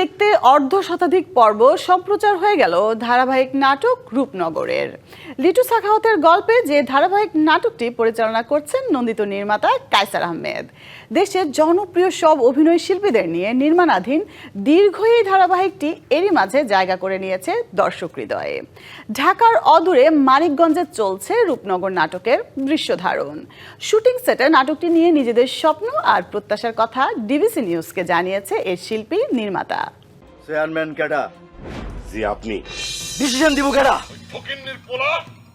দেখতে অর্ধ শতাধিক পর্ব সম্প্রচার হয়ে গেল ধারাবাহিক নাটক রূপনগরের। লিটু সাখাওয়াতের গল্পে যে ধারাবাহিক নাটকটি পরিচালনা করছেন নন্দিত নির্মাতা কায়সার আহমেদ। দেশের জনপ্রিয় সব অভিনয় শিল্পীদের নিয়ে নির্মাণাধীন দীর্ঘ এই ধারাবাহিকটি এরই মাঝে জায়গা করে নিয়েছে দর্শক হৃদয়ে। ঢাকার অদূরে মানিকগঞ্জে চলছে রূপনগর নাটকের দৃশ্য ধারণ। শুটিং সেটে নাটকটি নিয়ে নিজেদের স্বপ্ন আর প্রত্যাশার কথা ডিবিসি নিউজকে জানিয়েছে এর শিল্পী নির্মাতা। চেয়ারম্যান কেডা? জি আপনি। ডিসিশন দিব কেডা? ফকিন্নির পোলা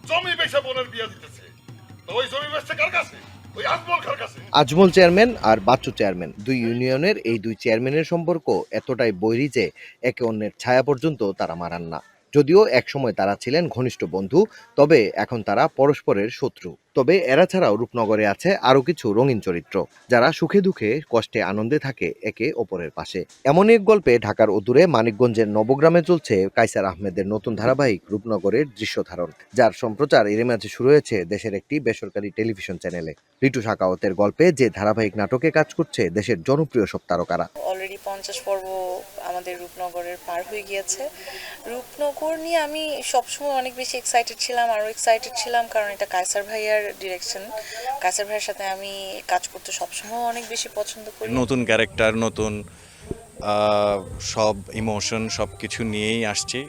জমি বেচে বোনের বিয়ে দিতেছে। তো ওই জমি বেচছে কার কাছে? আজমল কার কাছে। আজমল চেয়ারম্যান আর বাচ্চু চেয়ারম্যান। দুই ইউনিয়নের এই দুই চেয়ারম্যানের সম্পর্ক এতটাই বৈরি যে একে অন্যের ছায়া পর্যন্ত তারা মারান না। যদিও একসময় তারা ছিলেন ঘনিষ্ঠ বন্ধু তবে এখন তারা পরস্পরের শত্রু। তবে এরা ছাড়াও রূপনগরে আছে আরও কিছু রঙিন চরিত্র, যারা সুখে দুঃখে, কষ্টে আনন্দে থাকে একে অপরের পাশে। এমন এক গল্পে ঢাকার অদূরে মানিকগঞ্জের নবগ্রামে চলছে কাইসার আহমেদের নতুন ধারাবাহিক রূপনগরের দৃশ্য ধারণ, যার সম্প্রচার এর মাঝে শুরু হয়েছে দেশের একটি বেসরকারি টেলিভিশন চ্যানেলে। রিটু সাকাওয়াতের গল্পে যে ধারাবাহিক নাটকে কাজ করছে দেশের জনপ্রিয় সব তারকারা। অলরেডি পঞ্চাশ পর্ব আমাদের রূপনগরের পার হয়ে গিয়েছে। রূপনগর নিয়ে আমি সবসময় অনেক বেশি এক্সাইটেড ছিলাম, আরও এক্সাইটেড ছিলাম, কারণ এটা কায়সার ভাইয়ার ডিরেকশন কায়সার ভাইয়ের সাথে আমি কাজ করতে সবসময় অনেক বেশি পছন্দ করি। নতুন ক্যারেক্টার নতুন সব ইমোশন সব কিছু নিয়েই আসছি।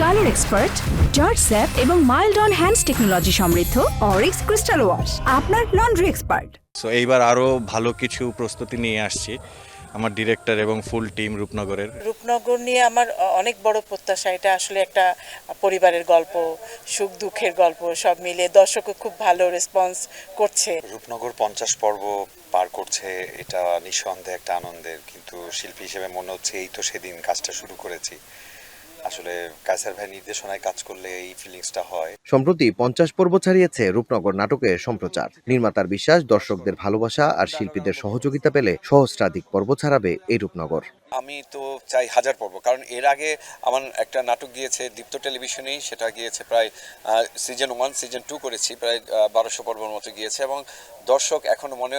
কালার এক্সপার্ট জর্জ স্যাপ এবং মাইল্ড অন হ্যান্ডস টেকনোলজি সমৃদ্ধ অরিক্স ক্রিস্টাল ওয়াশ আপনার লন্ড্রি এক্সপার্ট। সো এইবার আরও ভালো কিছু প্রস্তুতি নিয়ে আসছি আমার ডিরেক্টর এবং ফুল টিম রূপনগরের। রূপনগর নিয়ে আমার অনেক বড় প্রত্যাশা এটা আসলে একটা পরিবারের গল্প সুখ দুঃখের গল্প সব মিলে দর্শকও খুব ভালো রেসপন্স করছে। রূপনগর পঞ্চাশ পর্ব পার করছে এটা নিঃসন্দেহে একটা আনন্দের কিন্তু শিল্পী হিসেবে মনে হচ্ছে এই তো সেদিন কাজটা শুরু করেছি। আসলে কায়সার ভাই নির্দেশনায় কাজ করলে এই ফিলিংসটা হয়। সম্প্রতি পঞ্চাশ পর্ব ছাড়িয়েছে রূপনগর নাটকের সম্প্রচার। নির্মাতার বিশ্বাস, দর্শকদের ভালোবাসা আর শিল্পীদের সহযোগিতা পেলে সহস্রাধিক পর্ব ছাড়াবে এই রূপনগর। আমি তো চাই হাজার পর্ব। কারণ এর আগে আমার একটা নাটক গিয়েছে দীপ্ত টেলিভিশনেই, সেটা গিয়েছে প্রায় সিজন ওয়ান সিজন টু করেছি, প্রায় বারোশো পর্বর মতো গিয়েছে এবং দর্শক এখনও মনে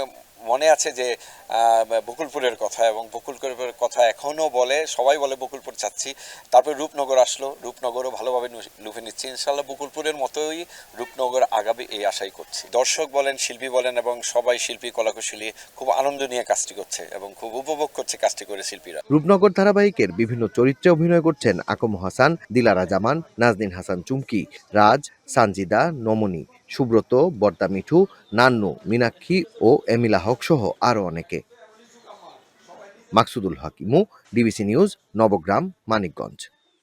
মনে আছে যে বকুলপুরের কথা এবং বকুলপুরের কথা এখনও বলে, সবাই বলে বকুলপুর চাচ্ছি। তারপর রূপনগর আসলো, রূপনগরও ভালোভাবে লুফে নিচ্ছি। ইনশাল্লাহ বকুলপুরের মতোই রূপনগর আগাবে এই আশাই করছি। দর্শক বলেন, শিল্পী বলেন এবং সবাই শিল্পী, কলাকুশলী খুব আনন্দ নিয়ে কাজটি করছে এবং খুব উপভোগ করছে কাজটি করে শিল্পীরা। রূপনগর ধারাবাহিকের বিভিন্ন চরিত্রে অভিনয় করছেন আকম হাসান, দিলারা জামান নাজদিন হাসান চুমকি, রাজ, সানজিদা, নমনি, সুব্রত বর্তা মিঠু, নান্নু, মীনাক্ষী ও এমিলা হক সহ আরও অনেকে। Maksudul Hakimu, DBC news, Nabagram, Manikganj.